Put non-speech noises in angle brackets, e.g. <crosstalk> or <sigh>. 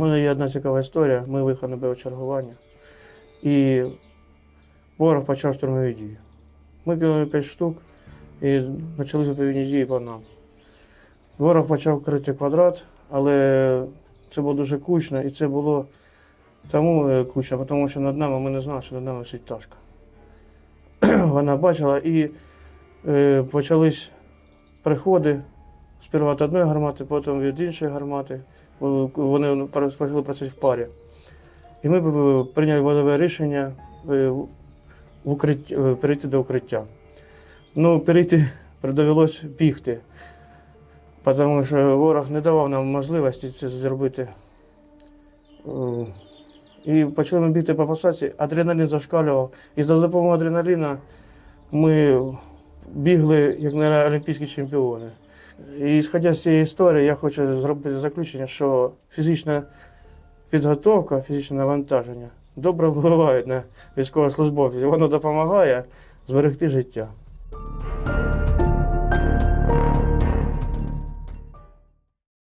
мене є одна цікава історія. Ми виїхали на бойове чергування. І ворог почав штурмові дії. Ми кинули 5 штук і почали відповідні дії по нам. Ворог почав крити квадрат, але це було дуже кучно, і це було тому е, кучно, тому що над нами ми не знали, що над нами висить пташка. <clears throat> Вона бачила і е, почались приходи сперва від одної гармати, потім від іншої гармати. Вони почали працювати в парі. І ми е, прийняли водове рішення е, в укриття, е, перейти до укриття. Ну, перейти довелось бігти, тому що ворог не давав нам можливості це зробити. І почали ми бігти по посадці, адреналін зашкалював. І за допомогою адреналіна ми бігли як на олімпійські чемпіони. І сходя з цієї історії, я хочу зробити заключення, що фізична підготовка, фізичне навантаження добре впливають на військовослужбовців. Воно допомагає зберегти життя.